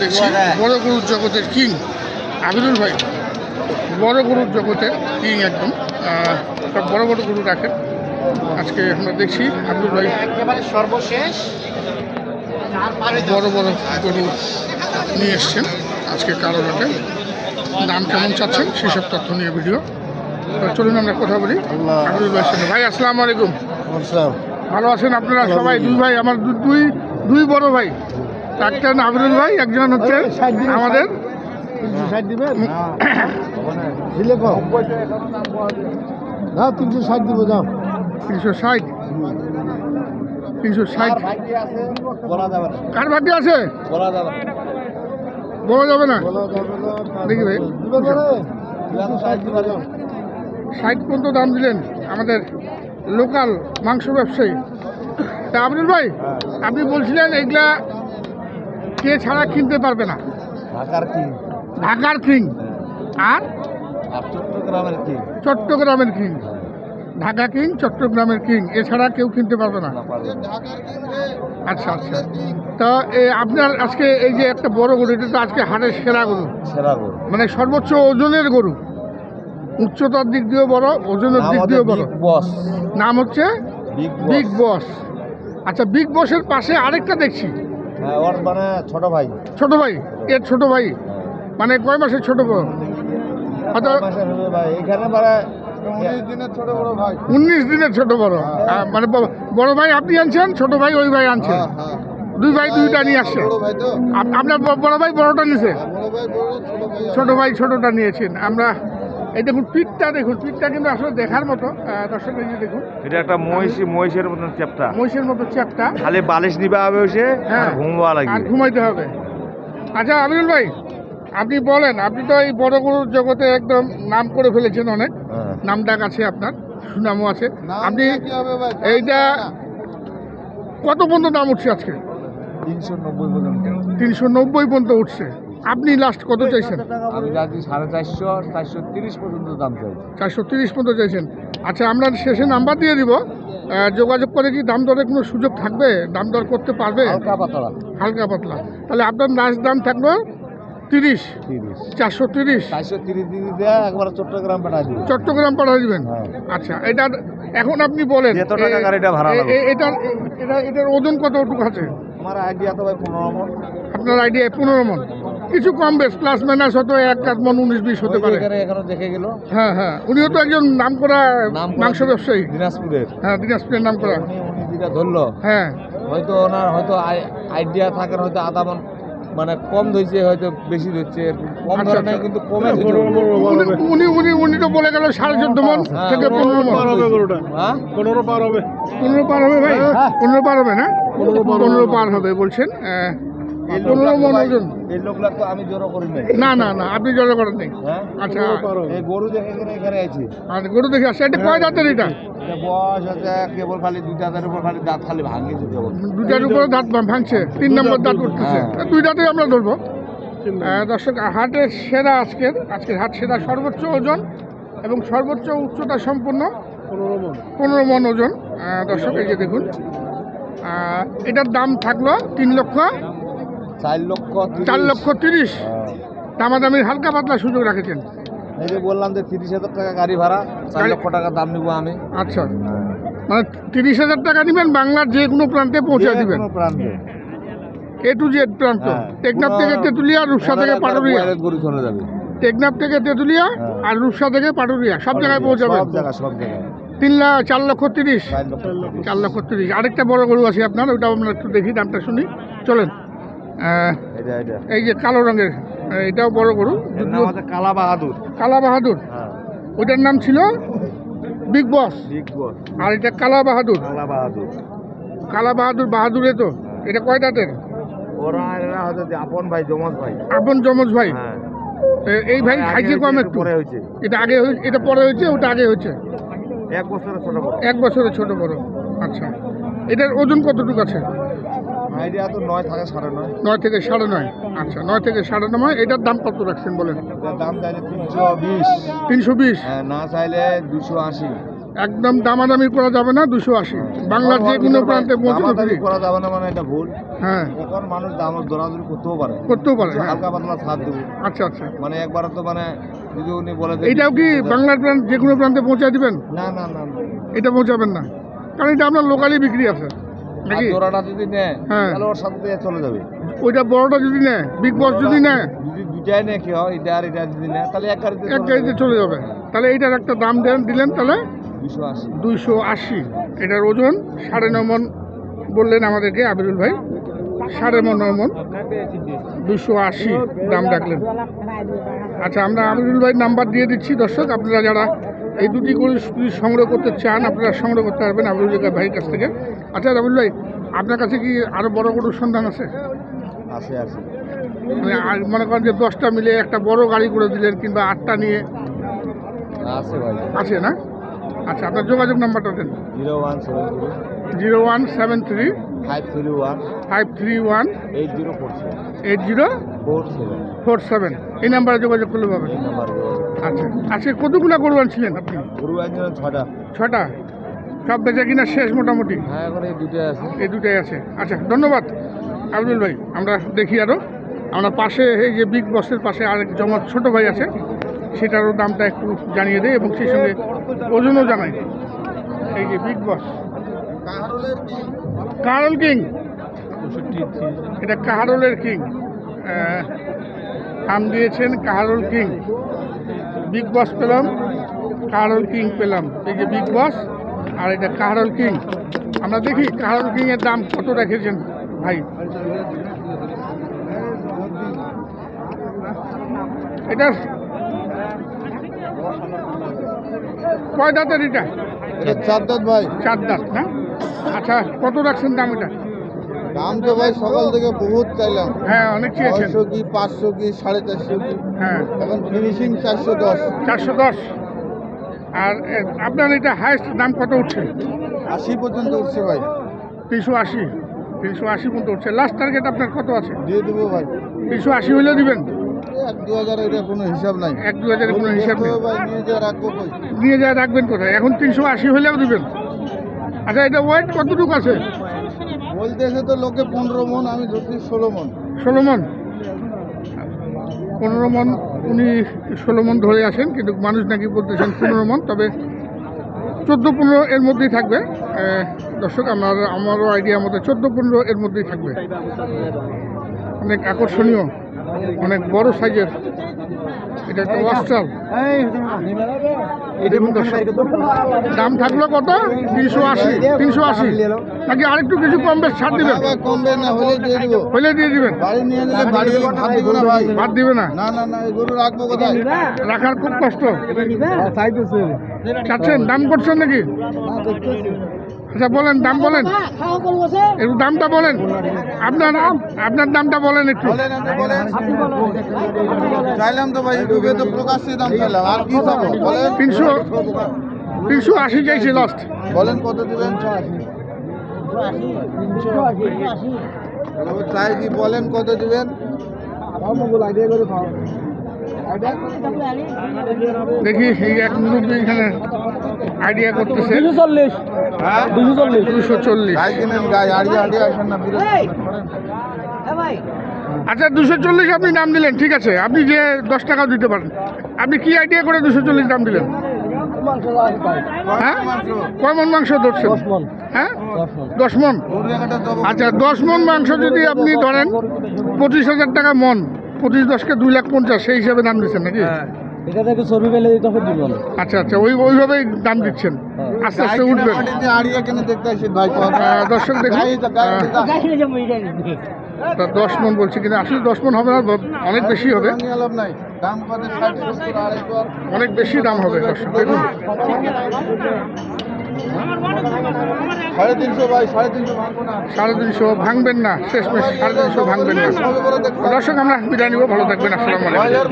দেখছি বড় গরুর জগতের কিং আবিরুল ভাই। বড় গরুর জগতের কিং একদম। সব বড় বড় গরু রাখেন। আজকে আমরা দেখছি আবিরুল ভাই। একেবারে সর্বশেষ। বড় বড় গরু নিয়ে এসছেন। আজকে কারও হাটে দাম কেমন চাচ্ছেন সেসব তথ্য নিয়ে ভিডিও। তো চলুন আমরা কথা বলি আবিরুল ভাইয়ের সঙ্গে ভাই আসসালামু আলাইকুম। ভালো আছেন আপনারা সবাই? দুই ভাই আমার দু- দুই দুই বড় ভাই। একজন আবিরুল ভাই একজন হচ্ছে আমাদের। না তিনশো ষাট দিব দাম তিনশো ষাট। তিনশো ষাট। কার ভাগ্যে আছে? বলা যাবে না। দেখি ভাই। ষাট পর্যন্ত দাম দিলেন আমাদের লোকাল মাংস ব্যবসায়ী। তা আবিরুল ভাই আপনি বলছিলেন এইগুলা কে ছাড়া কিনতে পারবে না। ঢাকার কি। ঢাকার কিং। আর? আর চট্টগ্রামের কি। চট্টগ্রামের কিং। ঢাকা কিং চট্টগ্রামের কিং। এছাড়া কেউ কিনতে পারবে না। আচ্ছা আচ্ছা। তা এ, আপনার আজকে এই যে একটা বড় গরু এটা তো আজকে হাটের সেরা গরু। সেরা গরু। মানে সর্বোচ্চ ওজনের গরু। উচ্চতার দিক দিয়েও বড় ওজনের দিক দিয়েও বড়। বস। নাম হচ্ছে বিগ বস। আচ্ছা বিগ বসের পাশে আরেকটা দেখছি। হ্যাঁ ওর মানে ছোট ভাই। ছোট ভাই এর ছোট ভাই। মানে কয় মাসের ছোট বড় এখানে মানে উনিশ দিনের ছোট বড় বড়। মানে বড় ভাই আপনি আনছেন ছোট ভাই ওই ভাই আনছেন? হ্যাঁ, দুই ভাই দুইটা নিয়ে আসছে আপনার বড় ভাই বড়টা নিয়েছে বড় ভাই বড় ছোট ভাই ছোটটা নিয়েছেন। আমরা এই দেখুন পিঠটা দেখুন পিঠটা কিন্তু আসলে দেখার মতো দর্শক এই দেখুন। এটা একটা মহিষী মহিষের মতন চ্যাপটা। মহিষের মতো চ্যাপটা। খালি বালিশ নিবা হবে সে হ্যাঁ। আর ঘুমবা আর লাগবে ঘুমাইতে হবে। আচ্ছা আমিনুল ভাই আপনি বলেন আপনি তো এই বড় গরুর জগতে একদম নাম করে ফেলেছেন অনেক। হ্যাঁ। নাম ডাক আছে আপনার সুনামও আছে। আপনি এইটা কত পর্যন্ত দাম উঠছে আজকে? তিনশো নব্বই পর্যন্ত। তিনশো নব্বই পর্যন্ত উঠছে। আপনি লাস্ট কত চাইছেন? আমি যাচ্ছি সাড়ে চারশো চারশো তিরিশ পর্যন্ত দাম চাই চারশো তিরিশ পর্যন্ত চাইছেন। আচ্ছা আমরা শেষে নাম্বার দিয়ে দিব। যোগাযোগ করে কি দাম দরের কোনো সুযোগ থাকবে? দাম দর করতে পারবে? হালকা পাতলা। হালকা পাতলা। তাহলে আপনার লাস্ট দাম থাকবে তিরিশ। তিরিশ। চারশো তিরিশ। চারশো তিরিশ দিন দেয় একবার চট্টগ্রাম পাঠাই দিবি চট্টগ্রাম পাঠিয়ে দিবেন? হ্যাঁ। আচ্ছা এটার এখন আপনি বলেন। কত টাকা গাড়িটা ভাড়া লাগবে? এ- এটার এটা এটার ওজন কতটুকু আছে? আমার আইডিয়া তো ভাই পনেরো মন। আপনার আইডিয়া পনেরো মন। কিছু কম বেশ প্লাস মাইনাস হয়তো এক আধ মন উনিশ বিশ হতে পারে। এখানে দেখে গেল। হ্যাঁ হ্যাঁ উনিও তো একজন নাম করা মাংস ব্যবসায়ী। দিনাজপুরের। হ্যাঁ দিনাজপুরের নাম করা যেটা ধরলো হ্যাঁ। হয়তো ওনার হয়তো আইডিয়া থাকার হয়তো আধা মন মানে কম ধরছে হয়তো বেশি ধরছে কম আচ্ছা, ধরে নাই আচ্ছা। কিন্তু কমে ধরছে। উনি- উনি উনি তো বলে গেল সাড়ে চোদ্দ মন হ্যাঁ, থেকে পনেরো মন। হ্যাঁ? পনেরো পার হবে। ভাই? পনেরো পার হবে না? পনেরো পার হবে। বলছেন এই পনেরো মন ওজন এই লোকগুলা তো আমি জোরো করি নাই। না না না আপনি জলে করেন নেই। হ্যাঁ? আচ্ছা। এই গরু দেখে এখানে এখানে আইছি। আর গরু দেখে আসছে এটা কয় দাঁতের এটা? এটা বয়স হচ্ছে কেবল খালি দুই দাঁতের উপর খালি দাঁত খালি কেবল উপরে দাঁত ভাঙছে তিন নম্বর দাঁত উঠতেছে। হ্যাঁ। দুই দাঁতই আমরা ধরবো। দর্শক হাটের সেরা আজকের আজকের হাট সেরা সর্বোচ্চ ওজন এবং সর্বোচ্চ উচ্চতা সম্পন্ন পনেরো মন। ওজন। দর্শক এই যে দেখুন। এটার দাম থাকল তিন লক্ষ চার লক্ষ তিরিশ। চার লক্ষ তিরিশ? হ্যাঁ। দামাদামির হালকা পাতলা সুযোগ রাখেছেন? এই যে বললাম যে তিরিশ হাজার টাকা গাড়ি ভাড়া চার লক্ষ টাকা দাম নিবো আমি। আচ্ছা। মানে তিরিশ হাজার টাকা নেবেন বাংলার যে কোনো প্রান্তে পৌঁছে দিবেন। প্রান্তে। এ টু জেড প্রান্ত। হ্যাঁ। টেকনাফ থেকে তেঁতুলিয়া রূপসা থেকে পাটুরিয়া। গরু চলে যাবে। টেকনাফ থেকে তেঁতুলিয়া হ্যাঁ। আর রূপসা থেকে পাটুরিয়া সব জায়গায় পৌঁছাবেন। সব জায়গা সব জায়গায়। তিন লাখ চার লক্ষ তিরিশ। চার লক্ষ তিরিশ। আরেকটা বড় গরু আছে আপনার ওটাও আমরা একটু দেখি দামটা শুনি। চলেন। এই যে কালো রঙের এটাও বড় গরু কালা বাহাদুর কালা বাহাদুর হ্যাঁ। ওটার নাম ছিল বিগ বস। বিগ বস। আর এটা কালা বাহাদুর কালা বাহাদুর কালা বাহাদুর বাহাদুরে তো এটা কয় দাঁতের? ওরা আপন ভাই জমজ ভাই। আপন জমজ ভাই? হ্যাঁ। এই ভাই খাইছে হয়েছে, কম একটু একটু। পরে হয়েছে। এটা আগে হয়ে- এটা পরে হয়েছে ওটা আগে হয়েছে? এক বছরের ছোট বড়। এক বছরের ছোট বড়। আচ্ছা। এটার ওজন কতটুকু আছে? আইডিয়া তো নয় থাকে সাড়ে নয়। নয় থেকে সাড়ে নয়। আচ্ছা নয় থেকে সাড়ে নয় এটার দাম কত রাখছেন বলেন? দাম চাইলে তিনশো বিশ। তিনশো বিশ? হ্যাঁ, না চাইলে দুশো আশি। একদম দামাদামি করা যাবে না দুশো আশি। বাংলার যে কোনো প্রান্তে দামাদামি করা যাবে না মানে এটা ভুল। হ্যাঁ। এখন মানুষ দাম করতেও পারে। করতেও পারে হ্যাঁ। হালকা পাতলা ছাড় দেবো। আচ্ছা আচ্ছা। মানে একবার তো মানে যদি উনি বলে যে- কি বাংলার প্রান্ত যে কোনো প্রান্তে পৌঁছায় দিবেন? না না না না। এটা পৌঁছাবেন না। কারণ এটা আপনার লোকালি বিক্রি আছে। আর জোড়াটা যদি নেয় হ্যাঁ। তাহলে ওর সাথে দিয়ে চলে যাবে। ওইটা বড়টা যদি নেয় বিগ বস যদি নেয় যদি দুটাই নেয় কি হয়? এটা আর এটা যদি নেয় তাহলে এক গাড়িতে এক গাড়িতে চলে যাবে। তাহলে এইটার একটা দাম দেন দিলেন তাহলে? দুশো আশি। দুইশো আশি। এটার ওজন সাড়ে ন মন বললেন আমাদেরকে আবিরুল ভাই। সাড়ে ন মন। দুশো আশি দাম রাখলেন। আচ্ছা আমরা আবিরুল ভাই নাম্বার দিয়ে দিচ্ছি দর্শক। আপনারা যারা এই দুটি করে যদি সংগ্রহ করতে চান আপনারা সংগ্রহ করতে পারবেন আবিরুল ভাইয়ের কাছ থেকে। আচ্ছা আবিরুল ভাই আপনার কাছে কি আরও বড় গরুর সন্ধান আছে? আছে আছে। মানে আর মনে করেন যে দশটা মিলে একটা বড় গাড়ি করে দিলেন কিংবা আটটা নিয়ে। আছে ভাই। আছে না? আচ্ছা আপনার যোগাযোগ নাম্বারটা দেন। Zero one seven zero. Zero one seven three five three one five three one eight zero four seven. Eight zero four seven. Four seven. এই নাম্বারে যোগাযোগ করলে পাবেন। এই নাম্বার আচ্ছা আজকে কতগুলো গরু আনছিলেন আপনি? গরু একজন ছটা। ছটা? সব বেচা কিনা শেষ মোটামুটি? হ্যাঁ এখন এই দুটোই আছে। এই দুটাই আছে। আচ্ছা ধন্যবাদ আব্দুল ভাই। আমরা দেখি আরও আমরা পাশে এই যে বিগ বসের পাশে আরেক জমার ছোট ভাই আছে সেটারও দামটা একটু জানিয়ে দেয় এবং সেই সঙ্গে ওজনও জানাই এই যে বিগ বস কারল কিং। এটা কাহারলের কিং। নাম দিয়েছেন কাহারল কিং। বিগ বস পেলাম কাহারল কিং পেলাম। এই যে বিগ বস আর এটা কাহারল কিং আমরা দেখি কাহারল কিং এর দাম কত রেখেছেন ভাই? এটা কয় দাঁতের এটা? চার দাঁত ভাই। চার দাঁত না? আচ্ছা কত রাখছেন দাম এটা? দাম তো ভাই সকাল থেকে বহুত চাইলাম। হ্যাঁ অনেক চেয়েছেন। ছয়শো কি পাঁচশো কি সাড়ে চারশো কি? হ্যাঁ। এখন ফিনিশিং চারশো দশ। চারশো দশ। আর আপনার এটা হায়েস্ট দাম কত উঠছে? আশি পর্যন্ত উঠছে ভাই। তিনশো আশি। তিনশো আশি পর্যন্ত উঠছে। লাস্ট টার্গেট আপনার কত আছে? দিয়ে দেবো ভাই। তিনশো আশি দিবেন? এক দু এটা কোনো হিসাব নাই। এক দু হাজারের কোনো হিসাব নেই। ভাই নিয়ে যা রাখব নিয়ে যায় রাখবেন কোথায়? এখন তিনশো আশি হলেও দিবেন। আচ্ছা এটা ওয়েট কতটুকু আছে? বলতেছে তো লোকে পনেরো মন, আমি ধরছি ষোলো মন। ষোলো মন? পনেরো মন, উনি ষোলো মন ধরে আসেন, কিন্তু মানুষ নাকি বলতেছেন পনেরো মন, তবে চোদ্দ পনেরো এর মধ্যেই থাকবে। দর্শক, আমার, আমারও আইডিয়া মতো চোদ্দ পনেরো এর মধ্যেই থাকবে। অনেক আকর্ষণীয়, অনেক বড় সাইজের এটা ওয়াস্টার দাম থাকল কত? তিনশো আশি। তিনশো আশি। নাকি আরেকটু কিছু কম বেশ ছাড় দিবেন? ভাই কমবে না হলে দিয়ে দেবো। হইলে দিয়ে দিবেন? বাড়ি নিয়ে গেলে বাড়ি ভাত দিব না ভাই। দিবে না? না না না গরু রাখব কোথায়? রাখার খুব কষ্ট। চাচ্ছেন? দাম করছেন নাকি? আচ্ছা বলেন দাম বলেন। একটু দামটা বলেন। আপনার আপনার দামটা বলেন একটু। বলেন চাইলাম তো ভাই ইউটিউবে তো প্রকাশ্যে দাম চাইলাম। আর কি চাবো? বলেন। তিনশো তিনশো আশি চাইছি লাস্ট বলেন কত দিবেন? চাই কি বলেন কত দিবেন? দেখি এই এক মুরব্বী এখানে আইডিয়া করতেছে। হ্যাঁ? দুশো চল্লিশ। গাই কিনেন গাই আড়িয়ে আড়িয়ে আসেন না বিরক্ত। করেন। আচ্ছা দুশো চল্লিশ আপনি দাম দিলেন ঠিক আছে। আপনি যে দশ টাকাও দিতে পারেন। আপনি কি আইডিয়া করে দুশো চল্লিশ দাম দিলেন? হ্যাঁ? মাংস কয় মন মাংস ধরছেন? হ্যাঁ? দশ মন? আচ্ছা দশ মন মাংস যদি আপনি ধরেন পঁচিশ হাজার টাকা মন। পঁচিশ দশকে দুই লাখ পঞ্চাশ সেই হিসাবে দাম দিচ্ছেন নাকি? এটা থেকে চর্বি পেলে তখন দিব আচ্ছা আচ্ছা ওই ওইভাবেই দাম দিচ্ছেন। আস্তে আস্তে কিনে উঠবেন দর্শক দেখুন। গাই তো দশ মন বলছি কিন্তু আসলে দশ মন হবে না অনেক বেশি হবে। অনেক বেশি দাম হবে দর্শক দেখুন। সাড়ে তিনশো ভাই সাড়ে তিনশো ভাঙবো না। সাড়ে তিনশো ভাঙবেন না শেষ মেশ সাড়ে তিনশো ভাঙবেন না। দর্শক আমরা বিদায় নিব ভালো থাকবেন আসসালামু আলাইকুম।